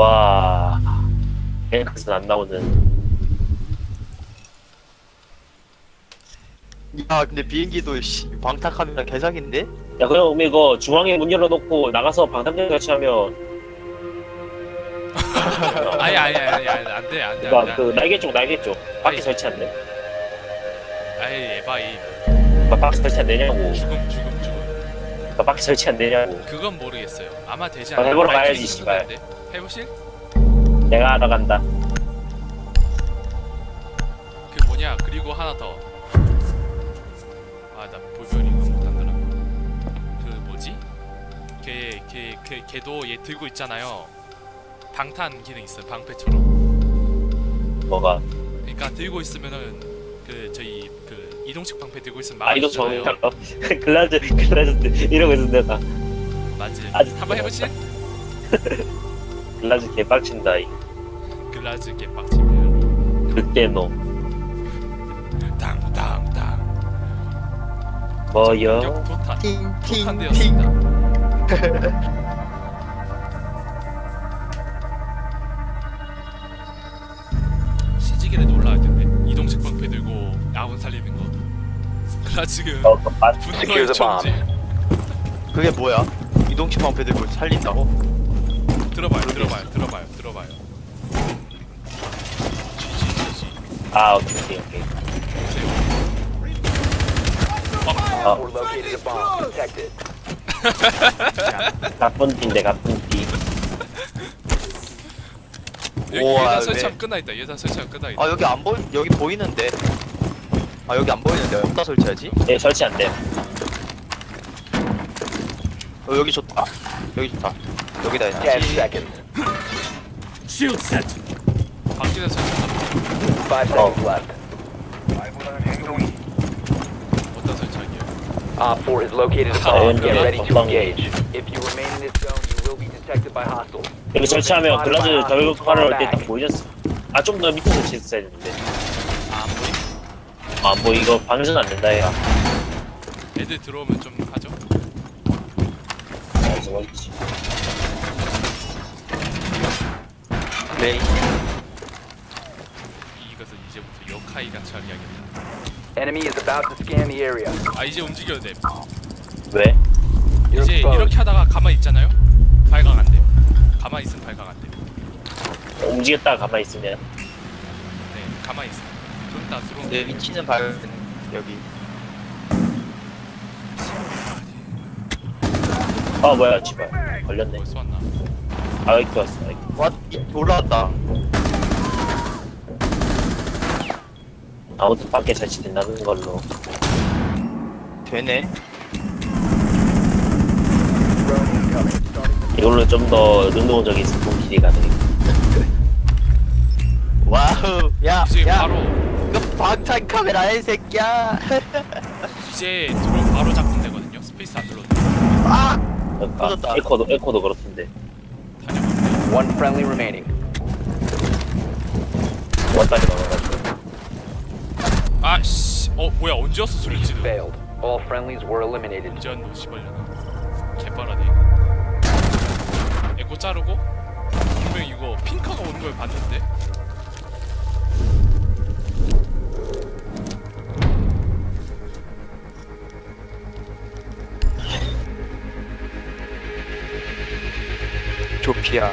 와. 뱅크스 안 나오는. 야 근데 비행기도 씨, 방탁하면 개사기인데? 야, 그럼 우리 이거 중앙에 문 열어놓고 나가서 방탄장 설치하면. 아니 아니 아니 아니 안돼 안돼 그니까 안돼 그 날개 쪽, 날개 쪽. 밖에 아니. 설치 안 돼? 아이 에바이 막 밖에 설치 안 되냐고. 죽음 죽음 죽음 막 밖에 설치 안 되냐고. 그건 모르겠어요 아마 되지 아, 않을까 해보러 가야지, 씨발. 해보실? 내가 하러 간다. 그 뭐냐 그리고 하나 더 아나 볼별 이거 못한더라 그 뭐지? 걔, 걔, 걔, 걔 도 얘 들고 있잖아요 방탄 기능 있어 요 방패처럼 뭐가. 그러니까 들고 있으면은 그 저희 그 이동식 방패 들고 있으면 아, 이거 막아주잖아요 정말. 글라즈, 글라즈 이러고 있는데 나. 맞지? 아직 한번 해보실? 글라즈 개빡친다. 이. 글라즈 개빡치면 그때 너. 땅땅땅 뭐여? 격 팅팅팅 시지개를 놀라야 텐데 이동식 방패 들고 아군 살리는 거 글라즈가 어, 그 맛. 분노의 정지 그게 뭐야? 이동식 방패 들고 살린다고? 들어봐요 들어봐요 들어봐요 들어봐요 지지 지지 아, 오케이, 오케이. 어. 가쁜 띠인데, 가쁜 띠. 여기 우와, 예산 왜? 설치하면 끝나있다 예산 설치하면 끝나있다 아 여기 안 보이 여기 보이는데 아 여기 안 보이는데 어디다 설치하지? 예, 설치 안 돼. 어 여기 좋다 여기 좋다 여기다 Ten 해야지 seconds. 밖에서 설치한다 Five Oh. seconds left. 어디다 Op 4 has located a bomb. Get ready to engage. If you detected by hostiles. 여기 설치하면 글라즈 저격하러 올때딱 보이셨어. 아, 좀 더 밑에 설치했어야 했는데. 아 안 보임? 아, 뭐 이거 방전 안 된다, 얘가. 애들 들어오면 좀 하죠 아, 저거지. 메인 이것은 이제부터 요카이가 처리하겠다 Enemy is about to scan the area. 아 이제 움직여도 돼 왜? You're 이제 exposed. 이렇게 하다가 가만히 있잖아요 발각 안돼 가만히 있으면 발각 안돼 움직였다가 가만히 있으면. 네 가만히 좀 이따 들어오면 내 위치는 밝은 여기 아, 뭐야, 지발. 걸렸네. 벌써 왔나 아, 여기 왔어. 여기. 와 이- 올라왔다 아무튼 밖에 설치된다는 걸로. 되네 이걸로 좀 더 능동적인 스폰 길이 가능해. 와우 이제 야야 바로 이거 방탄 카메라야 이 새끼야 이제 드론 바로 작동되거든요 스페이스 안 눌러도 아 그러니까 터졌다. 에코도 에코도 그렇던데. One friendly remaining. 원단이 나와가지고. 아씨 어 뭐야 언제였어 소리지도 Failed. All friendlies were eliminated. 언제 한노 시발려나 개빠라네 에코 자르고 분명 이거 핑카가 오는 걸 봤는데? 조피아.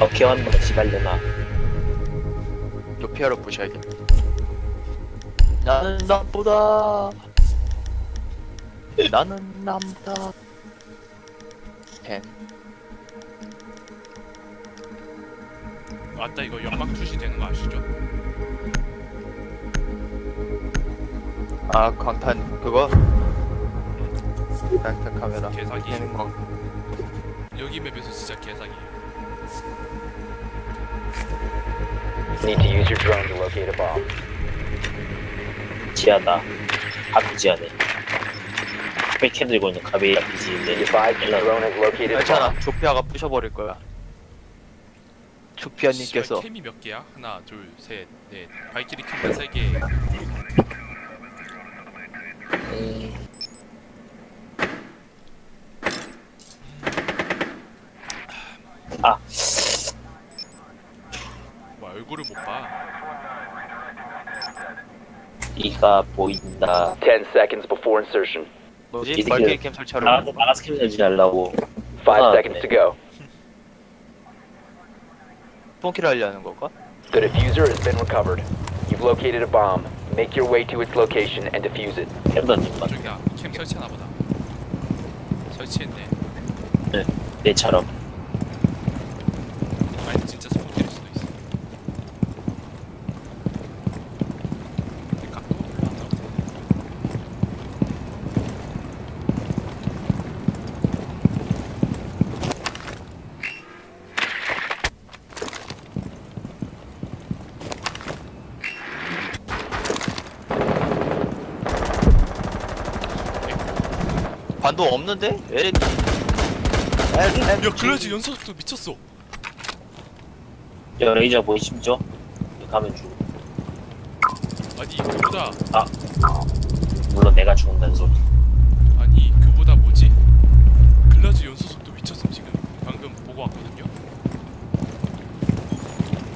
어케 왔노 시발려나. 조피아로 부셔야겠다 나는 남보다. 나는 남보다. 펜 맞다 이거 연막 투시 되는 거 아시죠? 아 광탄 그거 방탄 카메라 개사기. 되는 거 여기 맵에서 진짜 개사기예요 Need to use your drone to locate a bomb. 지하다. 아크 지하네. 백캔 들고 있는 가베이 your drone has located a 괜찮아. 조피아가 부셔버릴 거야 조피아님께서 씨발, 캠이 몇 개야? 하나 둘 셋 넷 발키리 캠이 세개 음, 아, 얼굴을 못 봐. 이가 보인다 10 seconds before insertion. 뭐지? 이 말게임 캠 설치하려고 나가서 나가서 캠 설치하려고 5 Ah, seconds to go. 폰키를 하려는 건가? The diffuser has been recovered. You've located a bomb. Make your way to its location and defuse it. 캠 던진다 저기야 캠 설치하나 보다. 설치했네. 내처럼 아니 진짜 소모될 수도 있어. 근데 각도 별로 안 나오네. 반도 없는데? LG 야 클라즈 연속도 미쳤어. 저 레이저 보이십니까? 가면 죽어. 아니 그보다. 물론 내가 죽는다는 소리. 아니 그보다 뭐지? 글라즈 연소 속도 미쳤음 지금. 방금 보고 왔거든요?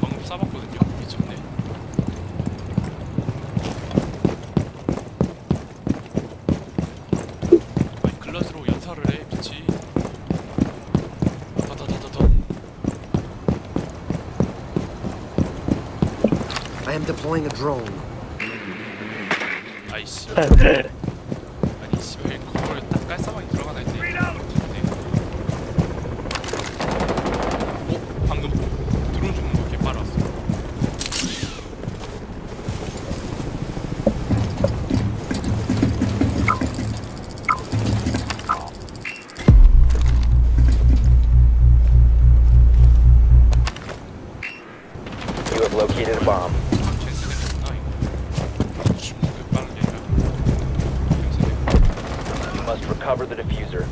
방금 쏴봤거든요 deploying a drone. 아 must recover the diffuser.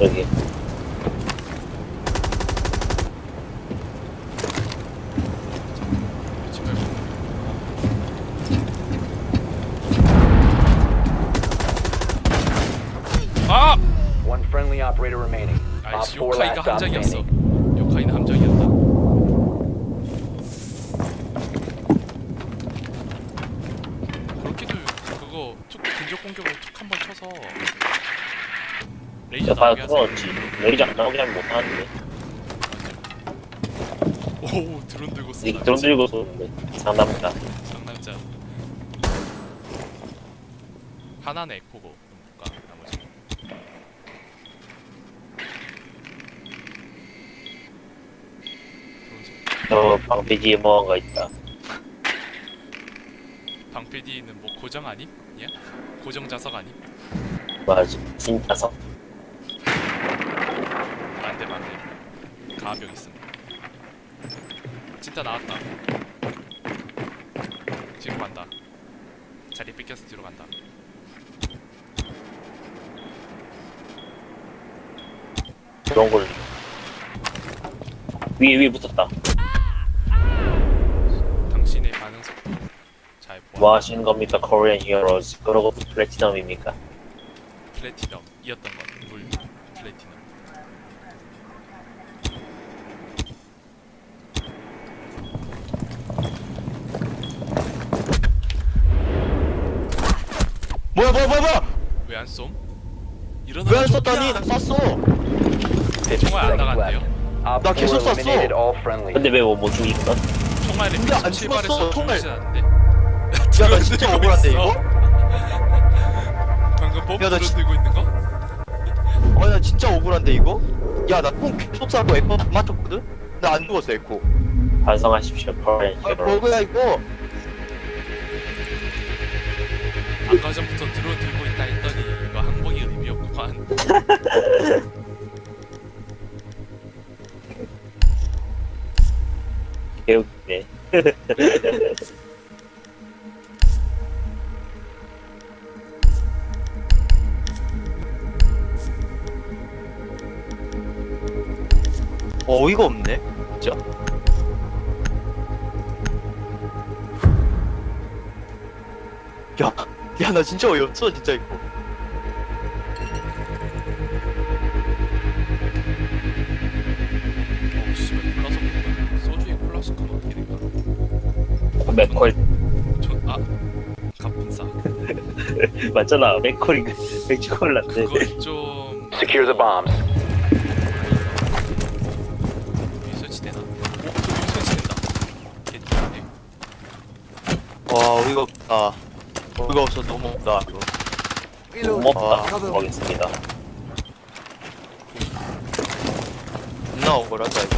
Okay. One friendly operator remaining. Op 4 last stop standing. 하세요 뚫어놓지 레이저 안 나오게 하면 못하는데. 오 드론 들고 이 쏜다. 드론 들고 쏘는데. 상남자 상남자. 하나는 에코고. 그럼 볼까? 나머지. 드론 쏘 저 방패 뒤에 뭐가 있다. 방패디는 뭐 고정 아님? 야? 고정 자석 아님? 맞아. 진짜 성 안돼 안돼 가압력 있음 진짜 나왔다. 지금 간다. 자리 뺏겨서 뒤로 간다. 그런 걸. 위에 위에 붙었다. 당신의 반응 속도 잘 보아. 뭐 하시는 겁니까? 코리안 히어로즈 그러고 플래티넘입니까? 플래티넘이었던 것물 플래티넘 뭐야 뭐야 뭐야 뭐야 왜 안 쏨? 일어나 왜 안 썼다니? 나 쐈어 50 총알 안 나간대요. Op 나4 계속 쐈어. 근데 왜못 죽이건 총알에 근데 안1 7발에 죽었어, 쏘 총알. 죽이진 않는데 야 나 진짜 억울한데 이거? 방금 법 야, 나 드론 진- 들고 있는 거? 아나 진짜 억울한데 이거? 야나총 계속 쐈고 에코 안 맞췄거든? 나 안 죽었어 에코 반성하십시오 아 버그야 이거 아까 전부터 드론 들고 있다 했더니 이거 항복이 의미 없구만. 개웃기네. 어이가 없네. 진짜 야 나 진짜 어이없어 진짜 이거 맥콜 저아 갑분싸 맞잖아 맥콜인가 맥주콜라인데 그건 좀 Secure the bombs. 설치되나? 어, 오, 저기 설치된다. 개띠네. 와 어이가 없다 없다 이거 고맙다 아. 하겠습니다 존나 억울하다 이거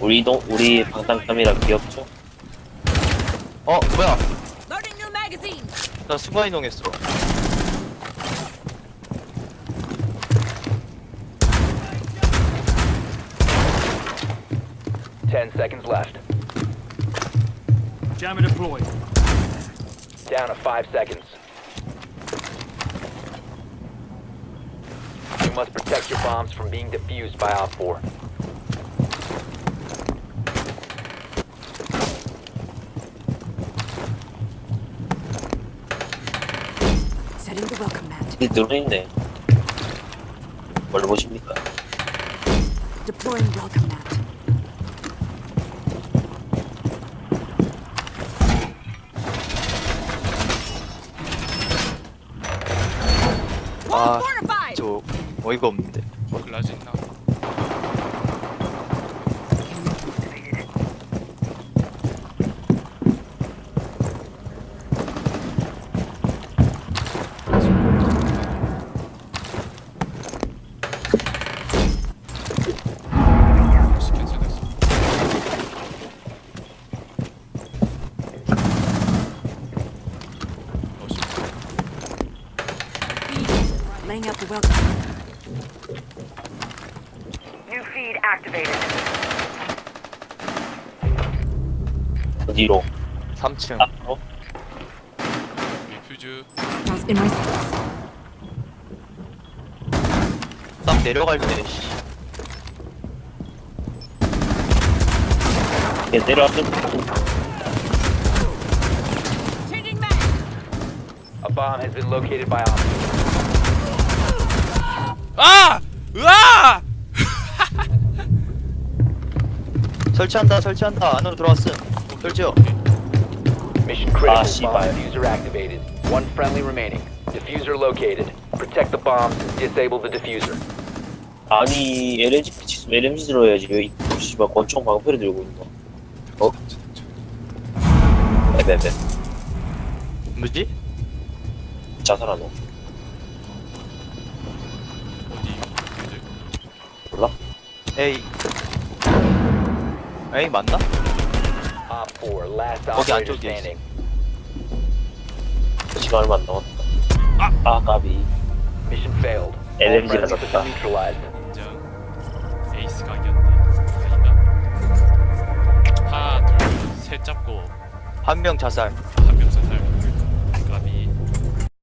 우리 동 우리 방탄 카메라 귀엽죠? 어 뭐야 Loading new magazine. 나 순간 이동했어 Ten seconds left. Jammer deployed. Down to five seconds. must protect your bombs from being defused by Op 4. Setting the welcome mat. 이 들어있네 뭘 보십니까? Deploying welcome mat. Wall 아 fortified. 저 어이가 없는데. 캔슬됐어 Laying out the welcome activated. 어디로? 3층 앞으로? in my sights. 딱 내려갈 때 씨. 얘 내려왔을 Changing mag. A bomb has been located by Op 4. 아! 으아! 설치한다 설치한다 안으로 들어왔음 설치요 Mission critical. Ah, bomb 씨발. diffuser activated. One friendly remaining. Diffuser located. Protect the bombs and disable the diffuser. 아니 LMG LMG 들어야지 왜이 씨발 권총 방패를 들고 있는 거야 어? 에베베 뭐지? 자살하노 어디 몰라? 에이 에이 맞나? Op 4, last 거기 operator 안쪽에 standing. 시간 얼마 안 남았다 아! 아 까비 Mission failed. All LMG 가 friendlies have 졌다. been neutralized. 인정 에이스 각이었네 아닌가? 하나 둘셋 잡고 한 명 자살